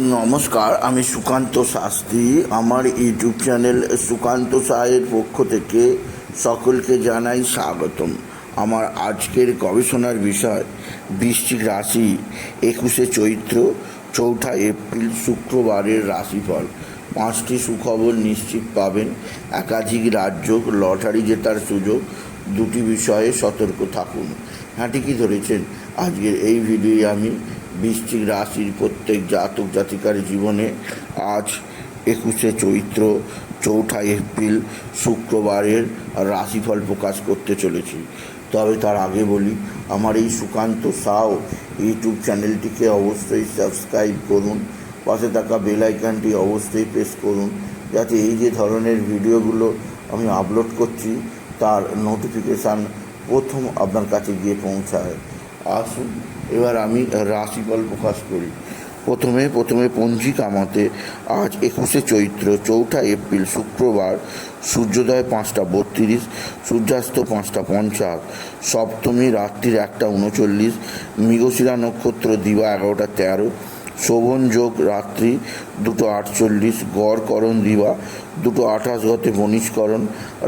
নমস্কার, আমি সুকান্ত শাস্ত্রী। আমার ইউটিউব চ্যানেল সুকান্ত সাহের পক্ষ থেকে সকলকে জানাই স্বাগতম। আমার আজকের গবেষণার বিষয়, বৃশ্চিক রাশি একুশে চৈত্র, চৌঠা এপ্রিল, শুক্রবারের রাশিফল। পাঁচটি সুখবর নিশ্চিত পাবেন। একাধিক রাজ্য লটারি জেতার সুযোগ। দুটি বিষয়ে সতর্ক থাকুন। হ্যাঁ ঠিকই ধরেছেন। আজকের এই ভিডিওয়ে আমি বৃশ্চিক রাশির প্রত্যেক জাতক জাতিকার জীবনে আজ একুশে চৈত্র, চৌঠা এপ্রিল শুক্রবারের রাশিফল প্রকাশ করতে চলেছি। তবে তার আগে বলি, আমার এই সুকান্ত সাও ইউটিউব চ্যানেলটিকে অবশ্যই সাবস্ক্রাইব করুন, পাশে থাকা বেল আইকনটি অবশ্যই প্রেস করুন, যাতে এই যে ধরনের ভিডিওগুলো আমি আপলোড করছি, তার নোটিফিকেশান প্রথম আপনার কাছে গিয়ে পৌঁছায়। আসুন, এবার আমি রাশিফল প্রকাশ করি। প্রথমে প্রথমে পঞ্জিকা মতে আজ একুশে চৈত্র, চৌঠা এপ্রিল, শুক্রবার, সূর্যোদয় পাঁচটা বত্রিশ, সূর্যাস্ত পাঁচটা পঞ্চাশ, সপ্তমী রাত্রির একটা উনচল্লিশ, মৃগশিরা নক্ষত্র দিবা এগারোটা তেরো, শোভন যোগ রাত্রি দুটো আটচল্লিশ গড়করণ দিবা দুটো আঠাশ গতে বনিষ্করণ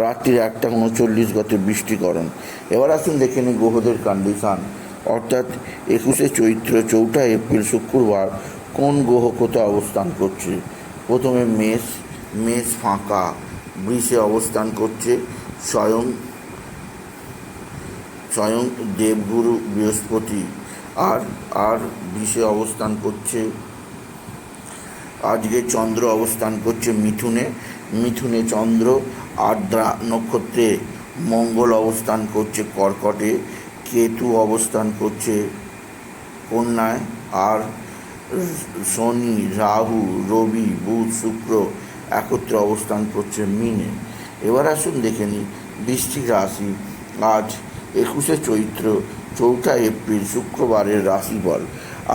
রাত্রির একটা উনচল্লিশ গতে বৃষ্টিকরণ। এবার আসুন দেখে নিই গ্রহদের কন্ডিশান অর্থাৎ একুশে চৈত্র চৌঠা এপ্রিল শুক্রবার কোন গ্রহ কোথায় অবস্থান করছে? প্রথমে মেষ মেষ ফাঁকা, বৃষে অবস্থান করছে, স্বয়ং স্বয়ং দেবগুরু বৃহস্পতি, আর আর বিষে অবস্থান করছে, আজকে চন্দ্র অবস্থান করছে মিথুনে মিথুনে চন্দ্র, আর্দ্রা নক্ষত্রে মঙ্গল অবস্থান করছে কর্কটে কেতু অবস্থান করছে কন্যায় আর শনি, রাহু, রবি, বুধ, শুক্র একত্রে অবস্থান করছে মিনে। এবার আসুন দেখে নিই বৃষ্টিক রাশি আজ একুশে চৈত্র, চৌঠা এপ্রিল, শুক্রবারের রাশিফল।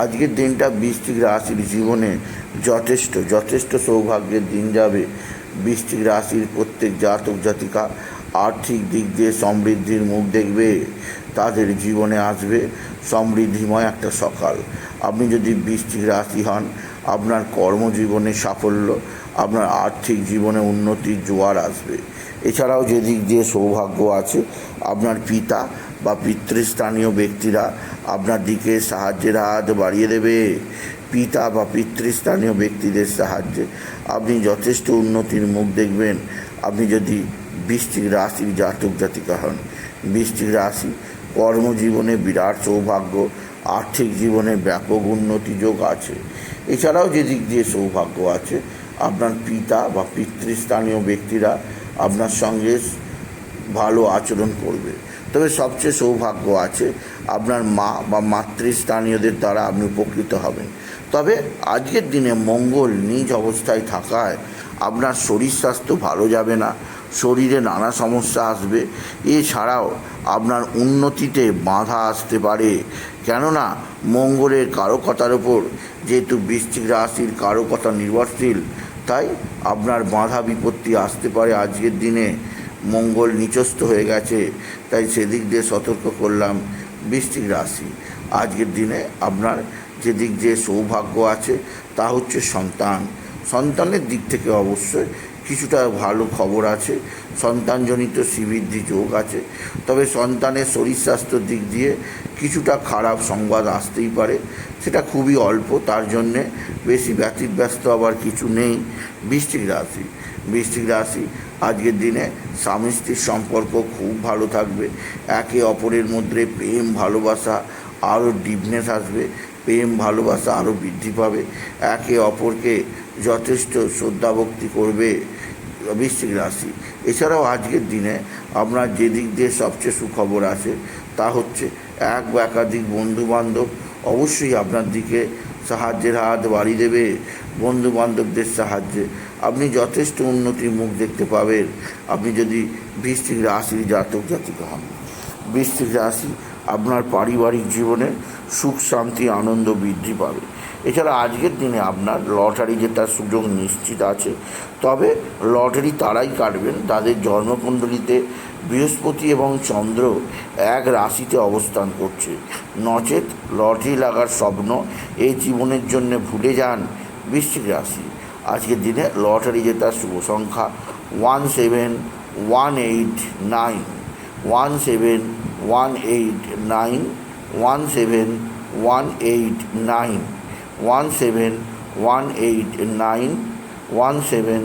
আজকের দিনটা বৃষ্টিক রাশির জীবনে যথেষ্ট যথেষ্ট সৌভাগ্যের দিন যাবে। বৃষ্টিক রাশির প্রত্যেক জাতক জাতিকা আর্থিক দিক দিয়ে সমৃদ্ধির মুখ দেখবে। তাদের জীবনে আসবে সমৃদ্ধিময় একটা সকাল। আপনি যদি বৃষ্টিক রাশি হন, আপনার কর্মজীবনে সাফল্য, আপনার আর্থিক জীবনে উন্নতির জোয়ার আসবে। এছাড়াও যে দিক দিয়ে সৌভাগ্য আছে, আপনার পিতা বা পিতৃস্থানীয় ব্যক্তিরা আপনার দিকে সাহায্যের হাত বাড়িয়ে দেবে। পিতা বা পিতৃস্থানীয় ব্যক্তিদের সাহায্যে। আপনি যথেষ্ট উন্নতির মুখ দেখবেন। আপনি যদি বৃষ্টিক রাশির জাতক জাতিকা হন, বৃষ্টিক রাশি কর্মজীবনে বিরাট সৌভাগ্য, আর্থিক জীবনে ব্যাপক উন্নতি যোগ আছে। এছাড়াও যেদিক দিয়ে সৌভাগ্য আছে, আপনার পিতা বা পিতৃস্থানীয় ব্যক্তিরা আপনার সঙ্গে ভালো আচরণ করবে। তবে সবচেয়ে সৌভাগ্য আছে আপনার মা বা মাতৃস্থানীয়দের দ্বারা আপনি উপকৃত হবেন। তবে আজকের দিনে মঙ্গল নিজ অবস্থায় থাকায় আপনার শরীর স্বাস্থ্য ভালো যাবে না, শরীরে নানা সমস্যা আসবে। এছাড়াও আপনার উন্নতিতে বাধা আসতে পারে। কেননা মঙ্গলের কারকতার ওপর যেহেতু বৃশ্চিক রাশির কারকতা নির্ভরশীল, তাই আপনার বাধা বিপত্তি আসতে পারে আজকের দিনে। মঙ্গল নিচস্থ হয়ে গেছে, তাই সেদিক দিয়ে সতর্ক করলাম। বৃশ্চিক রাশি। আজকের দিনে আপনার যে দিক দিয়ে সৌভাগ্য আছে, তা হচ্ছে সন্তান। সন্তানের দিক থেকে অবশ্যই কিছুটা ভালো খবর আছে, সন্তানজনিত শ্রীবৃদ্ধি যোগ আছে। তবে সন্তানের শরীর স্বাস্থ্যর দিক দিয়ে কিছুটা খারাপ সংবাদ আসতেই পারে। সেটা খুবই অল্প, তার জন্যে বেশি ব্যতিব্যস্ত আবার কিছু নেই। বৃষ্টিক রাশি। বৃষ্টিক রাশি আজকের দিনে স্বামী স্ত্রীর সম্পর্ক খুব ভালো থাকবে। একে অপরের মধ্যে প্রেম, ভালোবাসা আরও ডিপনেস আসবে। প্রেম, ভালোবাসা আরও বৃদ্ধি পাবে। একে অপরকে যথেষ্ট শ্রদ্ধাভক্তি করবে বৃশ্চিক রাশি। এছাড়াও আজকের দিনে আপনার যে দিক দিয়ে সবচেয়ে সুখবর আছে তা হচ্ছে এক বা একাধিক বন্ধুবান্ধব অবশ্যই আপনার দিকে সাহায্যের হাত বাড়িয়ে দেবে। বন্ধু বান্ধবদের সাহায্যে আপনি যথেষ্ট উন্নতির মুখ দেখতে পাবেন। আপনি যদি বৃষ্টিক রাশির জাতক, জাতিকা হন। বৃষ্টিক রাশি আপনার পারিবারিক জীবনে সুখ, শান্তি, আনন্দ বৃদ্ধি পাবে। এছাড়া আজকের দিনে আপনার লটারি জেতার সুযোগ নিশ্চিত আছে। তবে লটারি তারাই কাটবেন। তাদের জন্মকুণ্ডলিতে বৃহস্পতি এবং চন্দ্র এক রাশিতে অবস্থান করছে। নচেত লটারি লাগার স্বপ্ন এই জীবনের জন্য ভুলে যান বৃশ্চিক রাশি। আজকের দিনে লটারি জেতার শুভ সংখ্যা one seven one eight nine one seven one eight nine one seven one eight nine one seven one eight nine one seven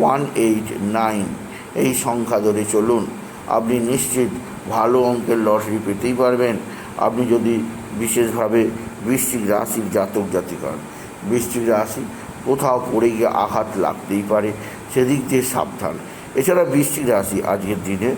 one eight nine এই সংখ্যা ধরে চলুন, আপনি নিশ্চিত ভালো অঙ্কের লটারি পেতেই পারবেন। আপনি যদি বিশেষভাবে বৃশ্চিক রাশির জাতক জাতিকার, বৃশ্চিক রাশি কোথাও পড়ে গিয়ে আঘাত লাগতেই পারে, সেদিক দিয়ে সাবধান। এছাড়া বৃশ্চিক রাশি আজকের দিনে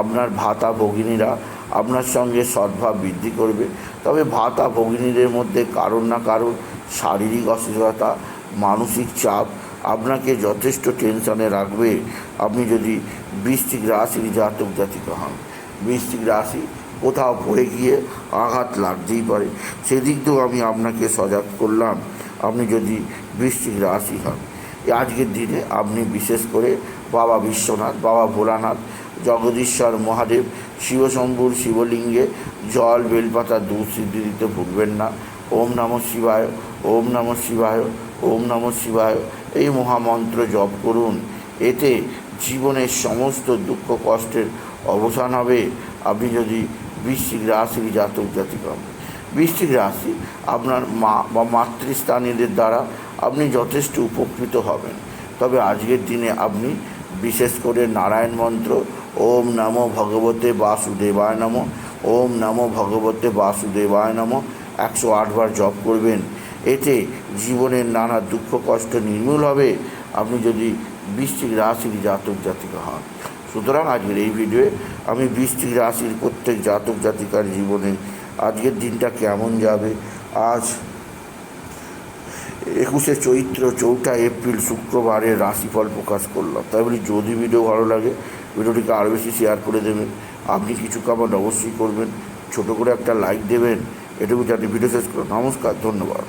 আপনার ভাতা ভগিনীরা আপনার সঙ্গে সদ্ভাব বৃদ্ধি করবে। তবে ভাতা ভগিনীদের মধ্যে কারণ না কারোর শারীরিক অসুস্থতা, মানসিক চাপ আপনাকে যথেষ্ট টেনশনে রাখবে। আপনি যদি বৃষ্টিক রাশির জাতক জাতিকা হন বৃষ্টিক রাশি কোথাও পড়ে গিয়ে আঘাত লাগতেই পারে। সেদিক দিয়েও আমি আপনাকে সজাগ করলাম। আপনি যদি বৃশ্চিক রাশি হন আজকের দিনে আপনি বিশেষ করে বাবা বিশ্বনাথ, বাবা ভোলানাথ, জগদীশ্বর মহাদেব, শিবশম্ভুর শিবলিঙ্গে জল, বেলপাতা, দুধ সিদ্ধি দিতে ভুলবেন না। ওম নম শিবায়, ওম নম শিবায়, ওম নম শিবায়। এই মহামন্ত্র জপ করুন। এতে জীবনের সমস্ত দুঃখ কষ্টের অবসান হবে। আপনি যদি বৃশ্চিক রাশির জাতক জাতিক হন। বৃশ্চিক রাশি আপনার মা বা মাতৃস্থানীয়দের দ্বারা আপনি যথেষ্ট উপকৃত হবেন। তবে আজকের দিনে আপনি বিশেষ করে নারায়ণ মন্ত্র, ওম নমো ভগবতে বাসুদেবায় নম, ওম নমো ভগবতে বাসুদেবায় নম, একশো আটবার জপ করবেন। এতে জীবনের নানা দুঃখ কষ্ট নির্মূল হবে। আপনি যদি বৃশ্চিক রাশির জাতক জাতিকা হন। সুতরাং আজকের এই ভিডিওয়ে আমি বৃশ্চিক রাশির প্রত্যেক জাতক জাতিকার জীবনে আজকের দিনটা কেমন যাবে? আজ একুশে চৈত্র, চৌঠা এপ্রিল শুক্রবারের রাশিফল প্রকাশ করলাম। তাই বলি, যদি ভিডিও ভালো লাগে ভিডিওটিকে আরও বেশি শেয়ার করে দেবেন। আপনি কিছু কামান অবশ্যই করবেন। ছোটো করে একটা লাইক দেবেন। এটুকু জানি ভিডিও শেষ করুন নমস্কার, ধন্যবাদ।